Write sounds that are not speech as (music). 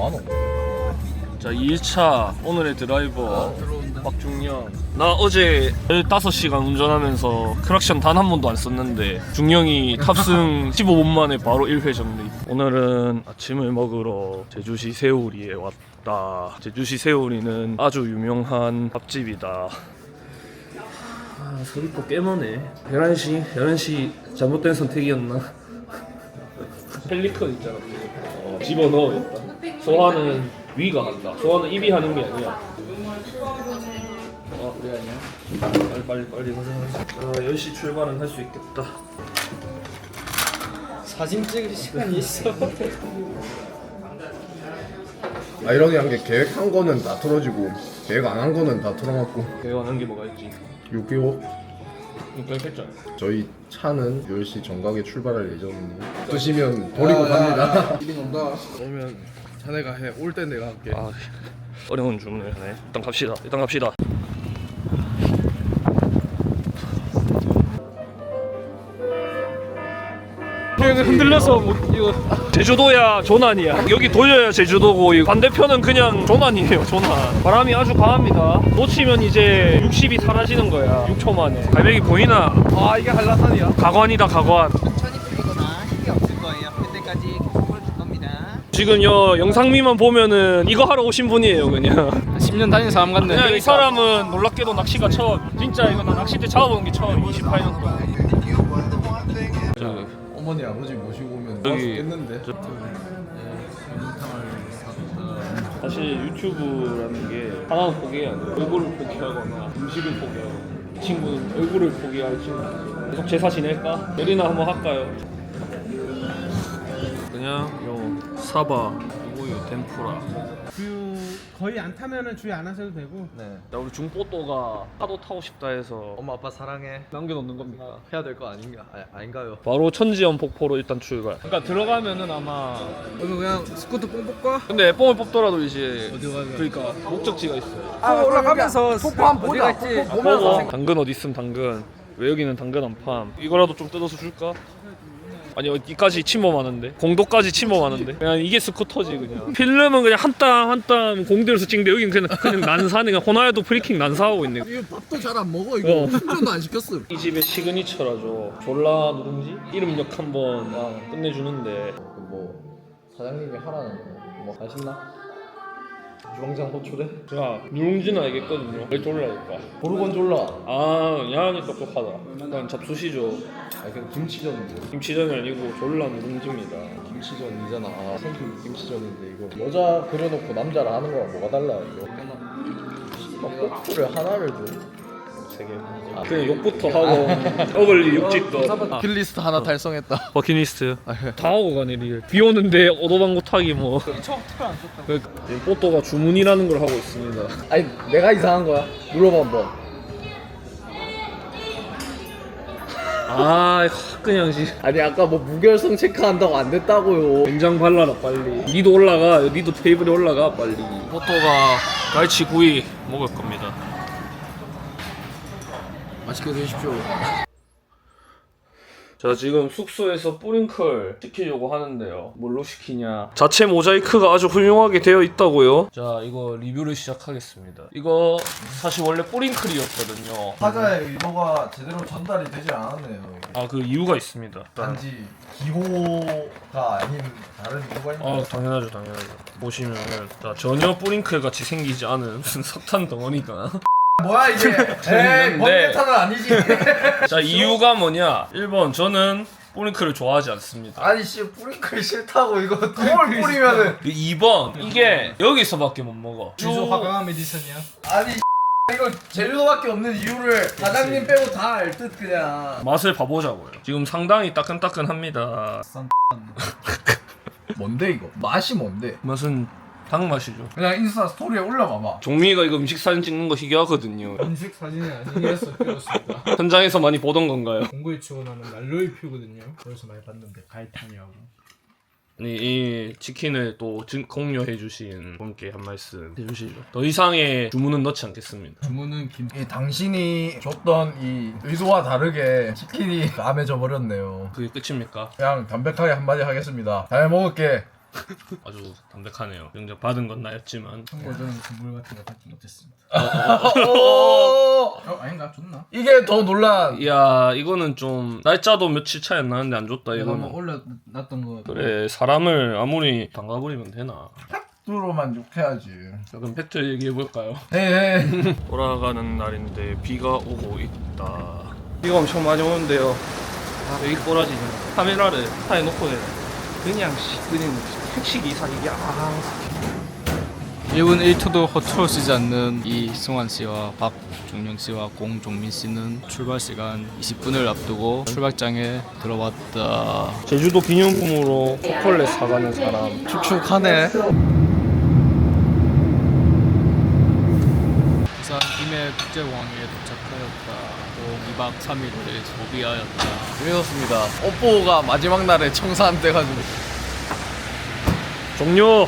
뭐하노? 자 2일차 오늘의 드라이버 박중영 나 어제 15시간 운전하면서 크락션 단 한 번도 안 썼는데 중영이 탑승 (laughs) 15분 만에 바로 1회 정리 오늘은 아침을 먹으러 제주시 새우리에 왔다. 제주시 새우리는 아주 유명한 밥집이다. 아 서귀포 꽤 머네. 11시 11시 잘못된 선택이었나? 펠리컨 있잖아. 어, 집어넣어야겠다 소화는 위가 한다. 소화는 입이 하는 게 아니야. 어 그래 아니야. 빨리 빨리 빨리 가자 아 10시 출발은 할 수 있겠다. 사진 찍을 시간이 있어. (laughs) 아이러니한 게 계획한 거는 다 틀어지고 계획 안 한 거는 다 틀어놨고. 내가 하는 게 뭐가 있지? 6개월 이거 했잖아 저희 차는 10시 정각에 출발할 예정입니다. 드시면 버리고 갑니다. 이리 온다. 그러면 자네가 해. 올 때 내가 할게. 아 어려운 주문을 하네. 일단 갑시다. 일단 갑시다. 이거 흔들려서 못 이거. 제주도야 조난이야. 여기 돌려야 제주도고 이 반대편은 그냥 조난이에요 조난. 바람이 아주 강합니다. 놓치면 이제 60이 사라지는 거야 6초 만에. 갈매기 보이나? 아 이게 한라산이야? 가관이다 가관. 천천히 풀리거나 힘이 없을 거예요. 그때까지 계속 풀어줄 겁니다. 지금 여 영상미만 보면은 이거 하러 오신 분이에요 그냥 10년 다닌 사람 같네. 그냥 이 사람은 놀랍게도 낚시가 처음 진짜 이거 나 낚싯대 잡아보는 게 처음 28년 동안 어머니 아버지 모시고 오면 여기- 맛있겠는데 사실 유튜브라는 게 하나는 포기해야 돼 얼굴을 포기하거나 음식을 포기하고 이 친구는 얼굴을 포기할 친구 계속 제사 지낼까? 열이나 한번 할까요? 그냥 요 사바 우유 덴푸라 주유 거의 안 타면은 주유 안 하셔도 되고 자 우리 중뽀또가 파도 타고 싶다 해서 엄마 아빠 사랑해. 남겨놓는 겁니다 해야 될 거 아닌가? 아, 아닌가요? 바로 천지연 폭포로 일단 출발. 그러니까 들어가면은 아마 오늘 그냥 스쿠터 뽕 뽑까? 근데 뽕을 뽑더라도 이제 어디 가요? 그러니까 목적지가 있어요. 아 올라가면서 폭포 한번 보자. 있지? 보고 당근 어디 있음 당근. 왜 여기는 당근 안 팜? 이거라도 좀 뜯어서 줄까? 아니 어디까지 침범하는데? 공도까지 침범하는데? 그냥 이게 스쿠터지 그냥. 필름은 그냥 한 땀 한 땀 공들여서 찍는데 여긴 그냥 그냥 난사네. 그냥 호나에도 프리킹 난사하고 있네. 이거 밥도 잘 안 먹어. 어. 한번도 안 시켰음 이 집의 시그니처라죠. 졸라 누룽지? 이름 역 한번 아, 끝내주는데. 뭐 사장님이 하라는 거뭐 맛있나? 주황장 호출해? 제가 누룽지는 알겠거든요. 왜 졸라니까 고르곤졸라. 아 양이 똑똑하다. 일단 잡수시죠. 아니 그냥 김치전인데 김치전이 아니고 졸라 누룽지입니다. 김치전이잖아. 아 생김 김치전인데 이거 여자 그려놓고 남자를 하는 거랑 뭐가 달라 이거? 씨발 꼬프를 하나를 줘 세개 그냥 욕부터 하고 어글리 육직도 아, 길리스트 하나 달성했다. 버킷리스트. 다 하고 가네 리얼. 비 오는데 오도방구 타기 뭐. 그, 뽀또가 주문이라는 걸 하고 있습니다. 아니 내가 이상한 거야. 눌러봐 한번. 아 그냥 지 아니 아까 뭐 무결성 체크한다고 안 됐다고요. 된장 발라라 빨리. 니도 올라가 니도 테이블에 올라가 빨리. 뽀또가 갈치 구이 먹을 겁니다 맛있게 드십시오. 자 지금 숙소에서 뿌링클 시키려고 하는데요. 뭘로 시키냐? 자체 모자이크가 아주 훌륭하게 되어 있다고요? 자 이거 리뷰를 시작하겠습니다. 이거 사실 원래 뿌링클이었거든요. 사자의 의도가 제대로 전달이 되지 않았네요. 아 그 이유가 있습니다. 단지 기호가 아닌 다른 이유가 있나요? 아 당연하죠 당연하죠. 보시면은 자, 전혀 뿌링클 같이 생기지 않은 무슨 (laughs) 석탄 덩어리가 뭐야 이게? (laughs) 에이 번개 탄은 아니지. (laughs) 자 이유가 뭐냐 1번 저는 뿌링클을 좋아하지 않습니다 아니 씨 뿌리클 싫다고 이거 똥을 뿌리면은 2번 이게 여기서밖에 못 먹어 주소 화강암 에디션이야 아니 (laughs) 이거 제주도밖에 없는 이유를 사장님 빼고 다 알 듯 그냥. 맛을 봐보자고요. 지금 상당히 따끈따끈합니다. 뭔데 이거? 맛이 뭔데? 맛은 닭 맛이죠. 그냥 인스타 스토리에 올려봐봐. 종민이가 이거 음식 사진 찍는 거 희귀하거든요. 음식 사진이 아니어서 배웠습니다 (laughs) 현장에서 많이 보던 건가요? 공구에 치고 나는 난로의 피우거든요 그래서 많이 봤는데 가이탄이하고 이, 이 치킨을 또 증- 공유해 주신 분께 한 말씀 해주시죠. 더 이상의 주문은 넣지 않겠습니다. 주문은 김 이 당신이 줬던 이 의도와 다르게 치킨이 감해져 버렸네요. 그게 끝입니까? 그냥 담백하게 한마디 하겠습니다. 잘 먹을게. (laughs) 아주 담백하네요. 영접 받은 건 나였지만 참고로 저는 선물 같은 거 받지 못했습니다. 오, 어 아닌가 줬나? 이게 더 논란. 야 이거는 좀 날짜도 며칠 차이 안 나는데 안 줬다 내가 뭐 이거는. 올려놨던 거. 그래 사람을 아무리 담가버리면 되나? 으로만 욕해야지. 자, 그럼 팩트 얘기해 볼까요? 네. (laughs) 돌아가는 날인데 비가 오고 있다. 비가 엄청 많이 오는데요. 아, 여기 꼬라지 카메라를 차에 놓고 내 그냥 씨, 그냥 택시 기사 이게 아 1분 1초도 허투루 쓰지 않는 이승환 씨와 박종영 씨와 공종민 씨는 출발 시간 20분을 앞두고 출발장에 들어왔다. 제주도 기념품으로 초콜릿 사가는 사람 축축하네. 부산 국제공항에 도착하였다. 또 2박 3일을 소비하였다. 재밌었습니다. 뽀뽀가 마지막 날에 청산 돼가지고. 종료